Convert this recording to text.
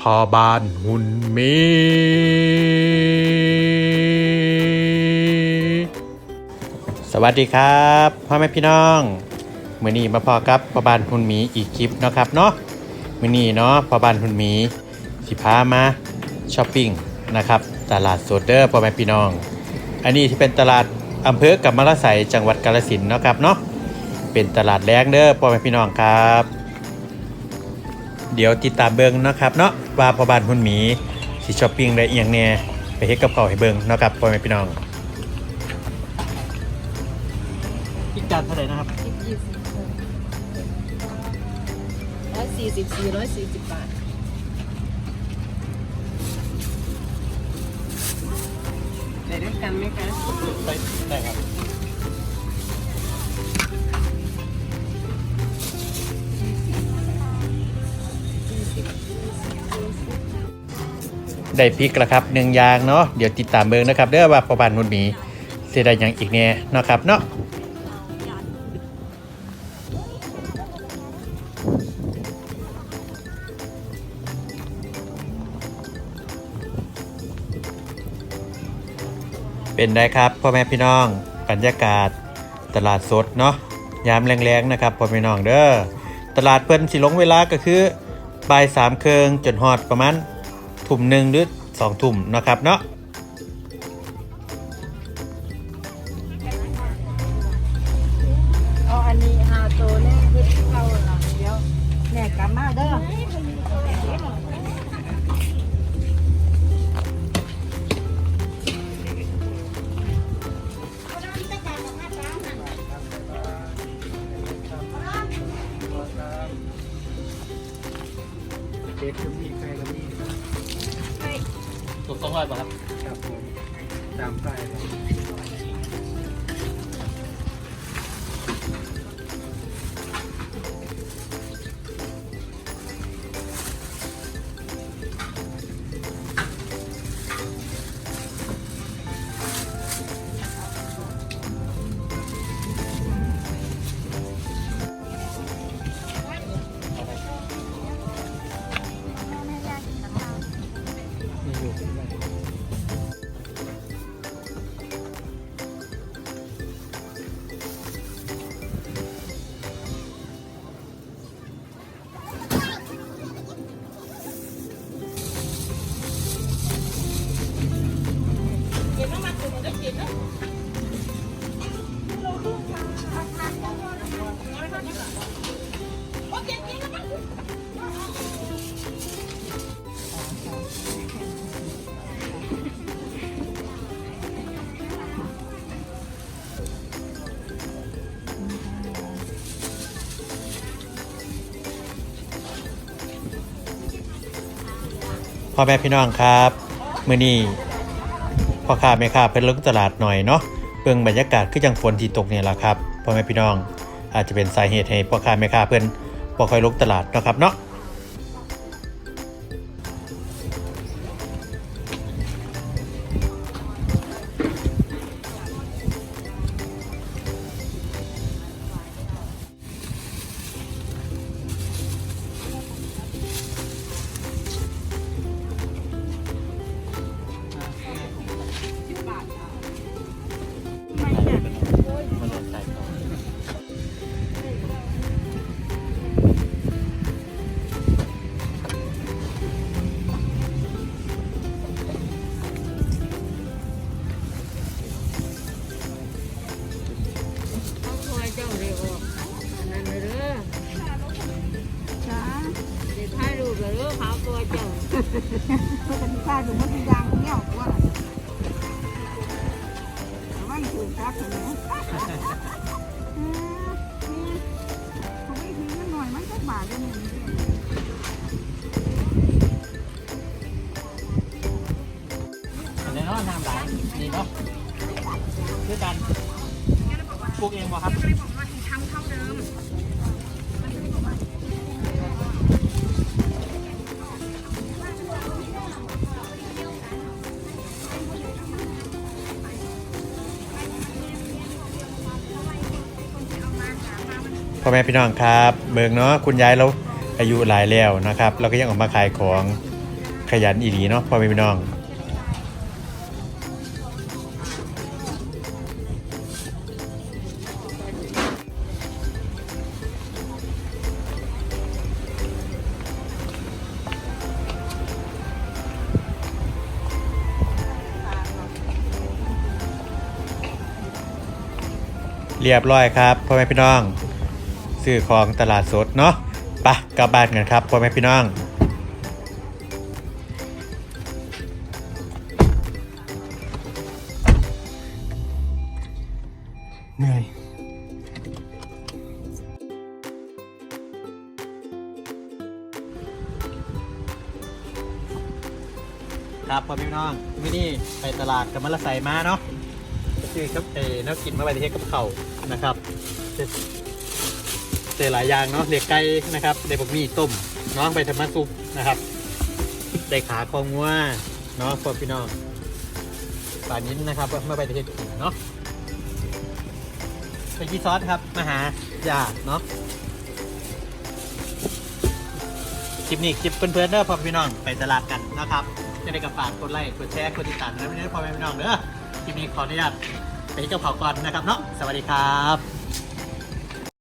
พ่อบ้านหุ่นมีสวัสดีครับพ่อแม่พี่น้องมือนี้มาพอกับพ่อบ้านหุ่นมีอีกคลิปเนาะครับเนาะมือนี้เนาะพ่อบ้านหุ่นมีสิพามาช้อปปิ้งนะครับตลาดสดเด้อพ่อแม่พี่น้อง อันนี้ที่เป็นตลาดอำเภอกับมะละไสจังหวัดกาฬสินธุ์เนาะครับเนาะเป็นตลาดแรงเด้อพ่อแม่พี่น้องครับ เดี๋ยวติดตามเบิงเนาะครับเนาะว่าพ่อบ้านหุ่นหมีสิช้อปปิ้งได้เอียงเนี่ยไปเฮ็ดกับเขาวให้เบิงเนาะครับพ่อแม่พี่น้องอีกจานเท่าไหร่นะครับร้อยสี่สิบสี่ร้อยสี่สิบบาทได้ด้วยกันไหมคะได้ได้ครับ ได้พริกแล้วครับหนึ่งย่างเนาะเดี๋ยวติดตามเบิงนะครับเด้อว่าพ่อบ้านหุ่นหมีเสียได้ยังอีกเนี่ยเนาะครับเนาะเป็นได้ครับพ่อแม่พี่น้องบรรยากาศตลาดสดเนาะยามแรงๆนะครับพ่อแม่พี่น้องเด้อตลาดเพิ่นสิลงเวลาก็คือบ่ายสามเคิงจนฮอดประมาณ ทุ่มหนึ่งหรือสองทุ่มนะครับเนาะเอาอันนี้หาตัวแน่คือเข้าเดี๋ยวแม่กลับมาเด้อเด็กมี ต้องร้อยป่ะครับครับผมตามป้ายครับ พ่อแม่พี่น้องครับมื้อนี้พ่อค้าแม่ค้าเพิ่นลงตลาดหน่อยเนาะเบิ่งบรรยากาศคือจังฝนที่ตกเนี่ยล่ะครับพ่อแม่พี่น้องอาจจะเป็นสาเหตุให้พ่อค้าแม่ค้าเพิ่นบ่ค่อยลงตลาดเนาะครับเนาะ เจ้าก็จะมีค่าดูมันยางเงี้ยวกว่าแต่ว่ามันถูกครับเห็นไหมเขาไม่ทิ้งมันหน่อยมันก็บาดเลยนี่อันนี้เนาะน้ำหลายนี่เนาะด้วยกันปลูกเองบ่ครับ พ่อแม่พี่น้องครับ เบิงเนาะคุณยายเราอายุหลายแล้วนะครับเราก็ยังออกมาขายของขยันอีหลีเนาะพ่อแม่พี่น้องเรียบร้อยครับพ่อแม่พี่น้อง ซื้อของตลาดสดเนาะไปะกลับบ้านกันครับพ่อแม่พี่น้องเหนื่อยครับพ่อแม่พี่น้องวันนี้ไปตลาดกับมะละไสมาเนาะก็คือครับเออนักกินมาไปที่เทศกับเขาวนะครับ เจอหลายอย่างเนาะเด็กไก่นะครับเด็กบะหมี่ต้มน้องไปทำมาซุปนะครับได้ขาคองงัวเนาะพวกพี่น้องป่านนี้นะครับเมาไปที่เทศกินเนาะไปกีซอสครับมาหายาเนาะคลิปนี้คลิปเพื่อนๆเด้อพ่อพี่น้องไปตลาดกันนะครับจะได้กับฝากกดไลค์กดแชร์กดติดตามนะไม่ได้พ่อแม่พี่น้องเด้อคลิปนี้ขออนุญาตไปเจ้าเผาก่อนนะครับเนาะสวัสดีครับ